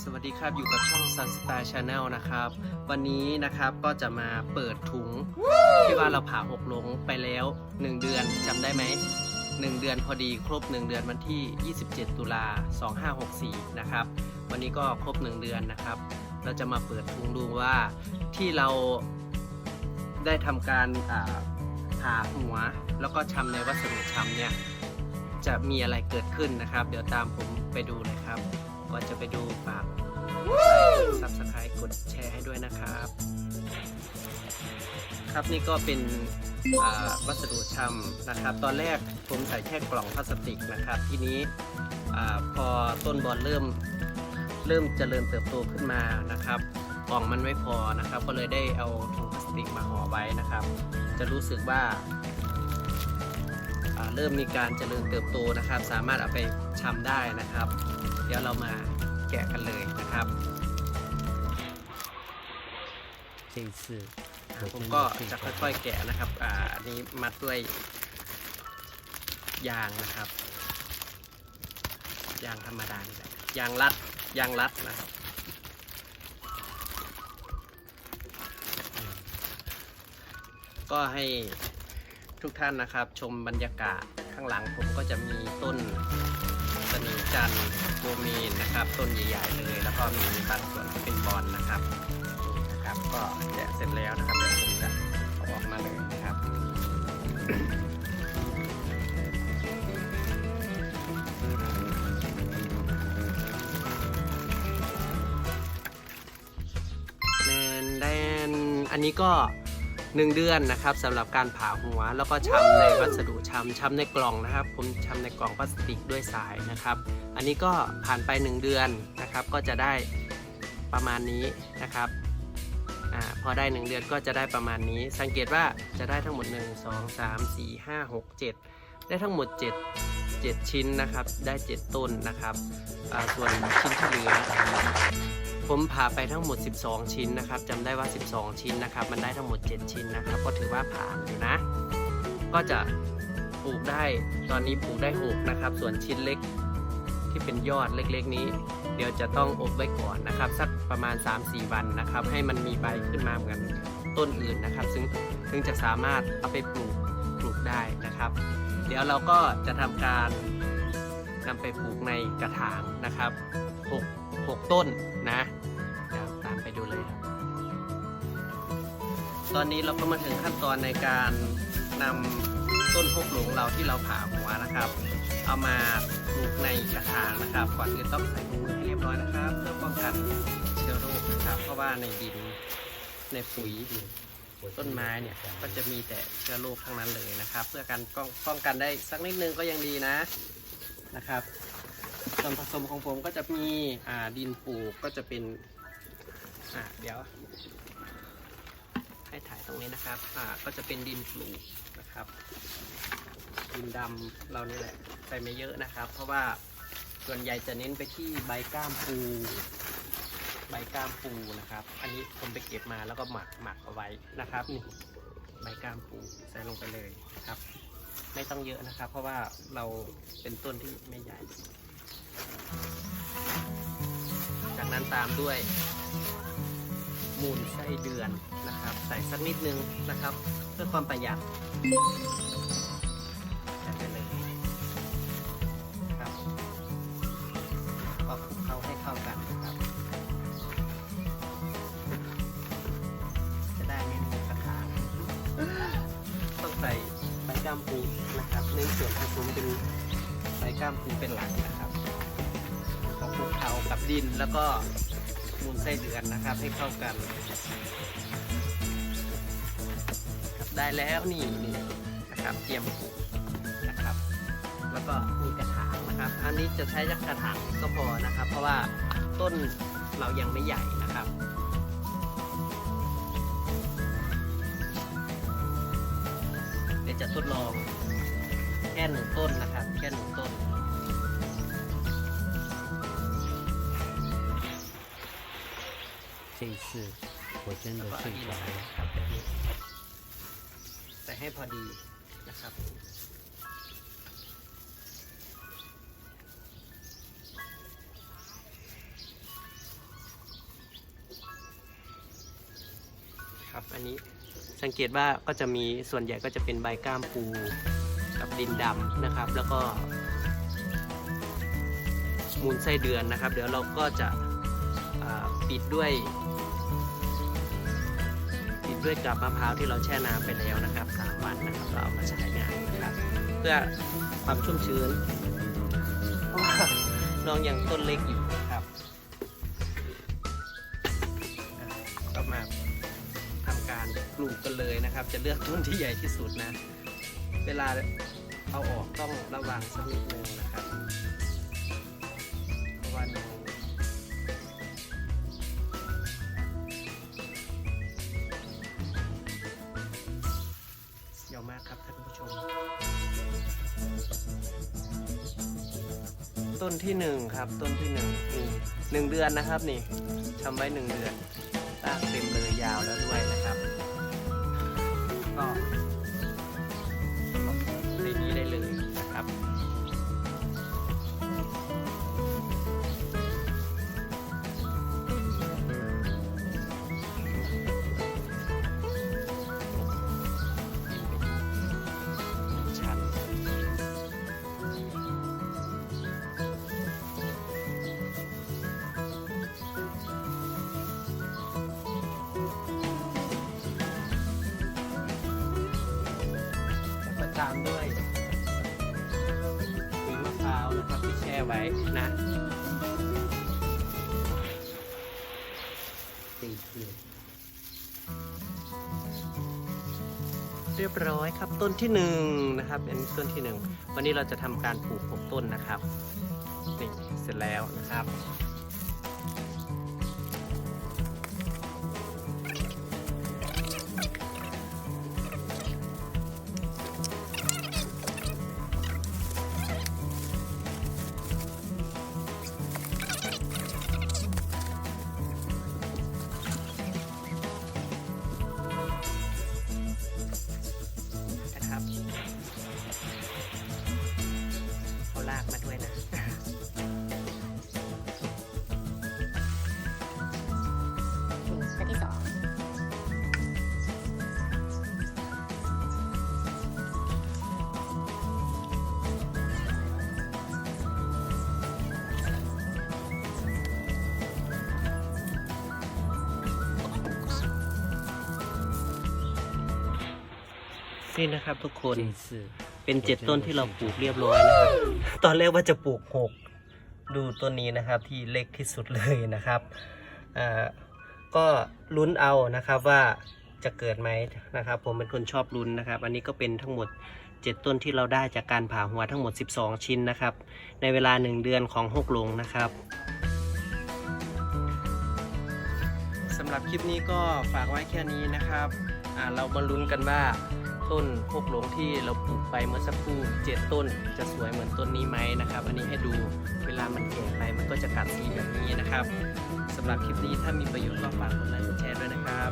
สวัสดีครับอยู่กับช่อง Sun Star Channel นะครับ วันนี้นะครับก็จะมาเปิดถุงที่ว่าเราผ่าหกหลงไปแล้ว 1 เดือนจำได้ไหม 1 เดือนพอดีครบ 1 เดือนวันที่ 27 ตุลา 2564 นะครับ วันนี้ก็ครบ 1 เดือนนะครับ เราจะมาเปิดถุงดูว่าที่เราได้ทำการอ่าผ่าหัว แล้วก็ชำในวัสดุชำเนี่ยจะมีอะไรเกิดขึ้นนะครับ เดี๋ยวตามผมไปดูเลยครับ ก่อนจะไปดูฝากซับสไครต์กดแชร์ให้ด้วยนะครับ ครับนี่ก็เป็นอ่าวัสดุชำนะครับ ตอนแรกผมใส่แค่กล่องพลาสติกนะครับ ทีนี้อาพอต้นบอลเริ่มเริ่มเจริญเติบโตขึ้นมานะครับกล่องมันไม่พอนะครับ ก็เลยได้เอาถุงพลาสติกมาห่อไว้นะครับ จะรู้สึกว่าอ่าเริ่มมีการเจริญเติบโตนะครับ สามารถเอาไปชำได้นะครับ เดี๋ยวเรามาแกะกันเลยนะครับ这次ผมก็จะค่อยๆแกะนะครับ อ่านี้มัดด้วยยางนะครับ ยางธรรมดานี่แหละยางรัดยางรัดนะครับก็ให้ทุกท่านนะครับชมบรรยากาศข้างหลังผมก็จะมีต้น สนิมจันทร์โบมีนนะครับ ต้นใหญ่ๆเลย แล้วก็มีบางส่วนที่เป็นบอลนะครับนี่นะครับ ก็แกะเสร็จแล้วนะครับเดี๋ยวผมจะเอาออกมาเลยนะครับแนนแดนอันนี้ก็ 1 เดือนนะครับสำหรับการผ่าหัว แล้วก็ช้ำในวัสดุช้ำช้ำในกล่องนะครับ ผมช้ำในกล่องพลาสติกด้วยสายนะครับ อันนี้ก็ผ่านไป 1 เดือนนะครับ ก็จะได้ประมาณนี้นะครับอพอได้ 1 เดือนก็จะได้ประมาณนี้ สังเกตว่าจะได้ทั้งหมด 1 2 3 4 5 6 7 ได้ทั้งหมด 7 7 ชิ้นนะครับ ได้ 7 ต้นนะครับส่วนชิ้นที่เหลือ ผมผ่าไปทั้งหมด 12 ชิ้นนะครับจำได้ว่า 12 ชิ้นนะครับ มันได้ทั้งหมด 7 ชิ้นนะครับ ก็ถือว่าผ่าอยู่นะ ก็จะปลูกได้ตอนนี้ปลูกได้6นะครับ ส่วนชิ้นเล็กที่เป็นยอดเล็กๆนี้ เดี๋ยวจะต้องอบไว้ก่อนนะครับ สักประมาณ 3-4 วันนะครับ ให้มันมีใบขึ้นมาเหมือนต้นอื่นนะครับ ซึ่งถึงจะสามารถเอาไปปลูกปลูกได้นะครับ เดี๋ยวเราก็จะทำการนำไปปลูกในกระถางนะครับ 6 6 ต้น นะเดี๋ยวตามไปดูเลยครับ ตอนนี้เราก็มาถึงขั้นตอนในการนำต้นฮกหลงเราที่เราผ่าหัวนะครับ เอามาปลูกในกระถางนะครับ ก่อนอื่นต้องใส่ถุงมือให้เรียบร้อยนะครับ เพื่อป้องกันเชื้อโรคนะครับ เพราะว่าในดินในปุ๋ยต้นไม้เนี่ยก็จะมีแต่เชื้อโรคทั้งนั้นเลยนะครับ เพื่อการป้องกันได้สักนิดนึงก็ยังดีนะนะครับ ส่วนผสมของผมก็จะมีอ่าดินปลูกก็จะเป็นอ่าเดี๋ยว ให้ถ่ายตรงนี้นะครับอ่าก็จะเป็นดินปลูกนะครับ ดินดำเรานี่แหละใส่ไม่เยอะนะครับ เพราะว่าส่วนใหญ่จะเน้นไปที่ใบก้ามปูใบก้ามปูนะครับ อันนี้ผมไปเก็บมาแล้วก็หมักหมักเอาไว้นะครับนี่ใบก้ามปูใส่ลงไปเลยนะครับ ไม่ต้องเยอะนะครับ เพราะว่าเราเป็นต้นที่ไม่ใหญ่ จากนั้นตามด้วย มูลไส้เดือนนะครับ ใส่สักนิดนึงนะครับ เพื่อความประหยัดใส่ไปเลยครับก็คลุกเข้าให้เข้ากันนะครับ จะได้ไม่มีกระถางต้องใส่ใบก้ามปูนะครับในส่วนผสมเป็นใบก้ามปูเป็นหลักนะครับก็คลุก เคล้ากับดินแล้วก็มูลไส้เดือนนะครับ ให้เข้ากันครับได้แล้วนี่นี่นะครับเตรียมปลูกนะครับ แล้วก็มีกระถางนะครับ อันนี้จะใช้กระถางก็พอนะครับ เพราะว่าต้นเรายังไม่ใหญ่นะครับเดี๋ยวจะทดลองแค่หนึ่งต้นนะครับ แค่หนึ่งต้น 这一次我真的睡着了。ใส่ให้พอดีนะครับ ครับอันนี้สังเกตว่าก็จะมีส่วนใหญ่ก็จะเป็นใบก้ามปูกับดินดำนะครับ แล้วก็มูลไส้เดือนนะครับ เดี๋ยวเราก็จะปิดด้วย ด้วยกับมะพร้าวที่เราแช่น้ำไปแล้วนะครับสามวันนะครับเราเอามาใช้งานนะครับ เพื่อความชุ่มชื้นเพราะว่าน้องยังต้นเล็กอยู่นะครับอะก็มาทำการปลูกกันเลยนะครับ จะเลือกต้นที่ใหญ่ที่สุดนะ เวลาเอาออกต้องระวังสักนิดนึงนะครับเพราะว่า สียวมากครับท่านผู้ชม ต้นที่หนึ่งครับ ต้นที่หนึ่งนี่หนึ่งเดือนนะครับนี่ทำไว้หนึ่งเดือนรากเต็มเลยยาวแล้วด้วยนะครับ ก็ ตามด้วยปุ๋ยมะพร้าวนะครับที่แช่ไว้นะเรียบร้อยครับต้นที่หนึ่งนะครับเป็นต้นที่หนึ่งวันนี้เราจะทำการปลูกหกต้นนะครับนี่เสร็จแล้วนะครับ นี่นะครับทุกคนเป็นเจ็ดต้นที่เราปลูกเรียบร้อยนะครับ ตอนแรกว่าจะปลูกหกดูต้นนี้นะครับที่เล็กที่สุดเลยนะครับก็ลุ้นเอานะครับว่าจะเกิดไหมนะครับ ผมเป็นคนชอบลุ้นนะครับ อันนี้ก็เป็นทั้งหมด 7 ต้นที่เราได้จากการผ่าหัวทั้งหมด 12 ชิ้นนะครับ ในเวลา 1 เดือนของหกลงนะครับสำหรับคลิปนี้ก็ฝากไว้แค่นี้นะครับเรามาลุ้นกันว่า ต้นพกหลงที่เราปลูกไปเมื่อสักครู่เจ็ดต้นจะสวยเหมือนต้นนี้ไหมนะครับ อันนี้ให้ดูเวลามันแก่ไปมันก็จะกัดสีแบบนี้นะครับสำหรับคลิปนี้ถ้ามีประโยชน์ก็ฝากกดไลค์กดแชร์ด้วยนะครับ